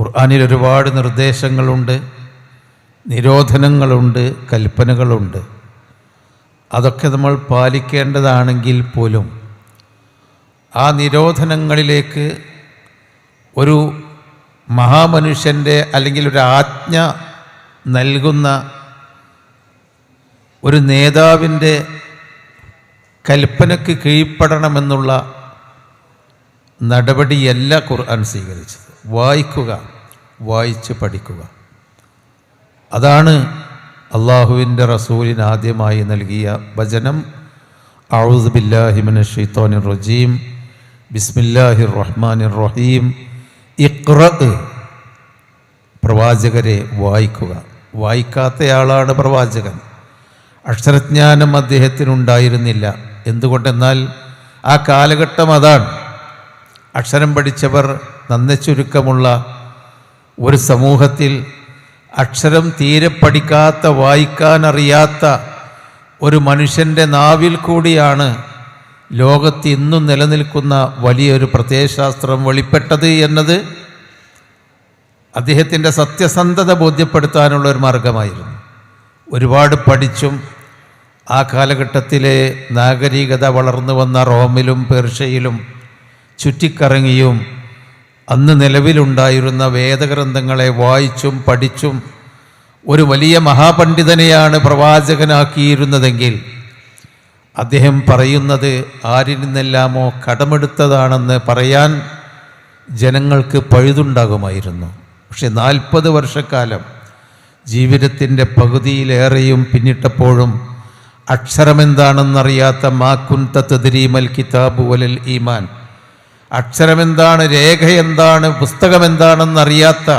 ഖുർആാനിൽ ഒരുപാട് നിർദ്ദേശങ്ങളുണ്ട് നിരോധനങ്ങളുണ്ട് കൽപ്പനകളുണ്ട്. അതൊക്കെ നമ്മൾ പാലിക്കേണ്ടതാണെങ്കിൽ പോലും ആ നിരോധനങ്ങളിലേക്ക് ഒരു മഹാമനുഷ്യന്റെ അല്ലെങ്കിൽ ഒരു ആജ്ഞ നൽകുന്ന ഒരു നേതാവിന്റെ കൽപ്പനയ്ക്ക് കീഴ്പ്പെടണമെന്നുള്ള നടപടിയല്ല ഖുർആൻ സ്വീകരിച്ചത്. വായിക്കുക വായിച്ച് പഠിക്കുക. അതാണ് അള്ളാഹുവിന്റെ റസൂലിന് ആദ്യമായി നൽകിയ വചനം. ഔസ് ബില്ലാഹിമിൻ ഷെയ്ത്തോനി റജീം. ബിസ്മില്ലാഹിർ റഹ്മാനിർ റഹീം. ഇഖ്റ പ്രവാചകരെ വായിക്കുക. വായിക്കാത്തയാളാണ് പ്രവാചകൻ. അക്ഷരജ്ഞാനം അദ്ദേഹത്തിനുണ്ടായിരുന്നില്ല. എന്തുകൊണ്ടെന്നാൽ ആ കാലഘട്ടം അതാണ്. അക്ഷരം പഠിച്ചവർ നന്നെ ചുരുക്കമുള്ള ഒരു സമൂഹത്തിൽ അക്ഷരം തീരെ പഠിക്കാത്ത വായിക്കാനറിയാത്ത ഒരു മനുഷ്യന്റെ നാവിൽ കൂടിയാണ് ലോകത്ത് ഇന്നും നിലനിൽക്കുന്ന വലിയൊരു പ്രത്യയശാസ്ത്രം വെളിപ്പെട്ടത് എന്നത്. അദ്ദേഹത്തിന്റെ സത്യസന്ധത ബോധ്യപ്പെടുത്താനുള്ള ഒരു മാർഗമായിരുന്നു. ഒരുപാട് പഠിച്ചും ആ കാലഘട്ടത്തിലെ നാഗരികത വളർന്നു വന്ന റോമിലും പേർഷ്യയിലും ചുറ്റിക്കറങ്ങിയും അന്ന് നിലവിലുണ്ടായിരുന്ന വേദഗ്രന്ഥങ്ങളെ വായിച്ചും പഠിച്ചും ഒരു വലിയ മഹാപണ്ഡിതനെയാണ് പ്രവാചകനാക്കിയിരുന്നതെങ്കിൽ അദ്ദേഹം പറയുന്നത് ആരിൽ നിന്നെല്ലാമോ കടമെടുത്തതാണെന്ന് പറയാൻ ജനങ്ങൾക്ക് പഴുതുണ്ടാകുമായിരുന്നു. പക്ഷെ നാൽപ്പത് വർഷക്കാലം ജീവിതത്തിന്റെ പകുതിയിലേറെയും പിന്നിട്ടപ്പോഴും അക്ഷരമെന്താണെന്നറിയാത്ത മാക്കുൻ തത്തതിരീമൽ കിതാബ് വലൽ ഈമാൻ അക്ഷരമെന്താണ് രേഖ എന്താണ് പുസ്തകം എന്താണെന്നറിയാത്ത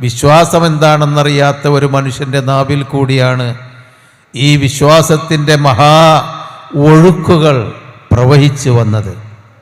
വിശ്വാസം എന്താണെന്നറിയാത്ത ഒരു മനുഷ്യന്റെ നാവിൽ കൂടിയാണ് ഈ വിശ്വാസത്തിന്റെ മഹാ ഒഴുക്കുകൾ പ്രവഹിച്ചു വന്നത്.